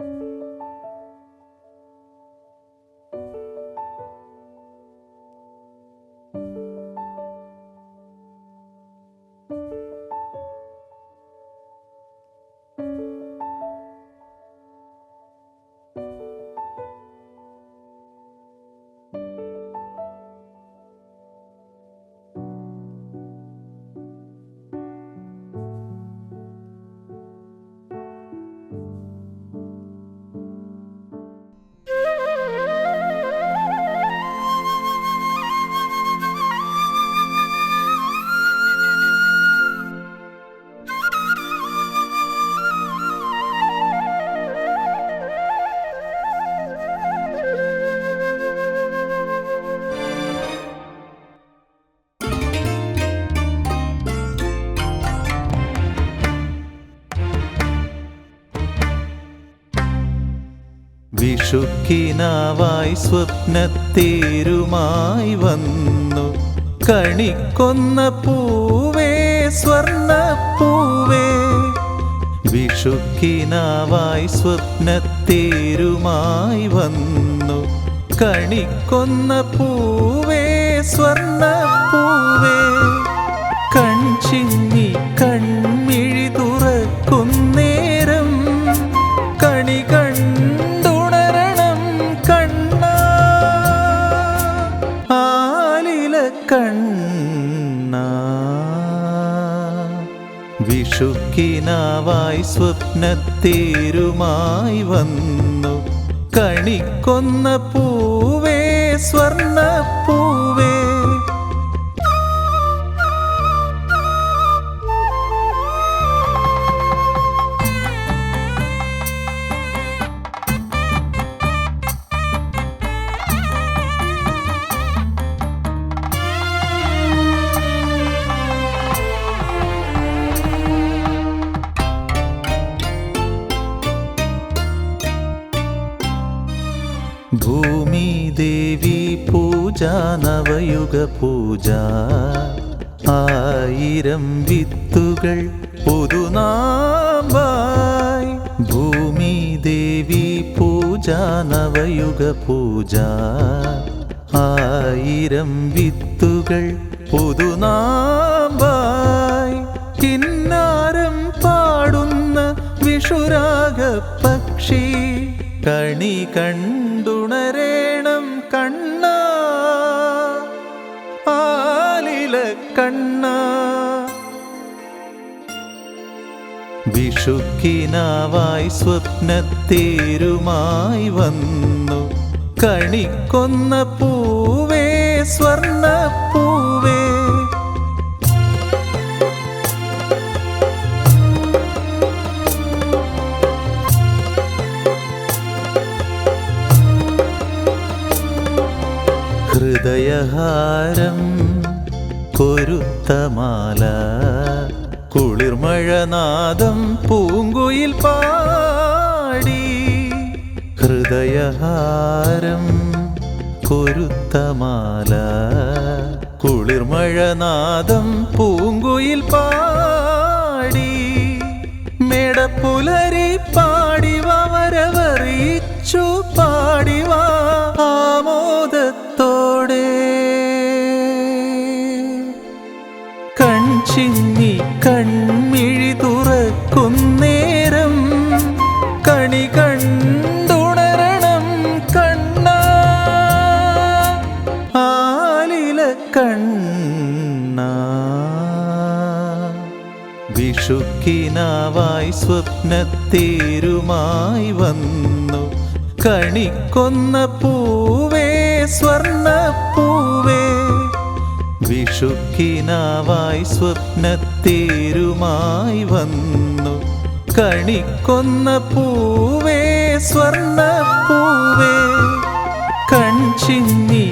you വിഷുക്കിനാവായി സ്വപ്നത്തേരുമായി വന്നു. കണിക്കൊന്ന പൂവേ സ്വർണ പൂവേ വിഷുക്കിനാവായി സ്വപ്നത്തേരുമായി വന്നു. കണിക്കൊന്ന പൂവേ സ്വർണ പൂവേ കൺചിന്നി വിഷുക്കിനാവായി സ്വപ്നത്തേരുമായി വന്നു. കണിക്കൊന്ന പൂവേ സ്വർണ പൂവേ ഭൂമി ദേവി പൂജ നവയുഗ പൂജ. ആയിരം വിത്തുകൾ പുതുനാമ്പായി. ഭൂമി ദേവി പൂജ നവയുഗ പൂജ. ആയിരം വിത്തുകൾ പുതുനാമ്പായി. കിന്നാരം പാടുന്ന വിഷുരാഗ പക്ഷി കണി കണ്ടുണരേണം കണ്ണ പാലില കണ്ണ. വിഷുക്കിനാവായി സ്വപ്നത്തേരുമായി വന്നു. കണിക്കൊന്ന പൂവേ സ്വർണ ഹൃദയഹാരം കൊരുത്തമാല കുളിർമഴനാദം പൂങ്കുയിൽ പാടി. ഹൃദയഹാരം കൊരുത്തമാല കുളിർമഴനാദം പൂങ്കുയിൽ പാടി. മേടപ്പുലരി പാടിവ വരവറിയിച്ചു പാടിവ. കൺചിന്നി കൺമിഴി തുറക്കുന്നേരം കണി കണ്ടുണരണം കണ്ണ. ആലില കണ്ണ. വിഷുക്കിനാവായി സ്വപ്നത്തേരുമായി വന്നു. കണിക്കൊന്ന പൂവേ സ്വർണ പൂവേ വിഷുക്കിനാവായി സ്വപ്നത്തേരുമായി വന്നു. കണിക്കൊന്ന പൂവേ സ്വർണ പൂവേ കൺചിന്നി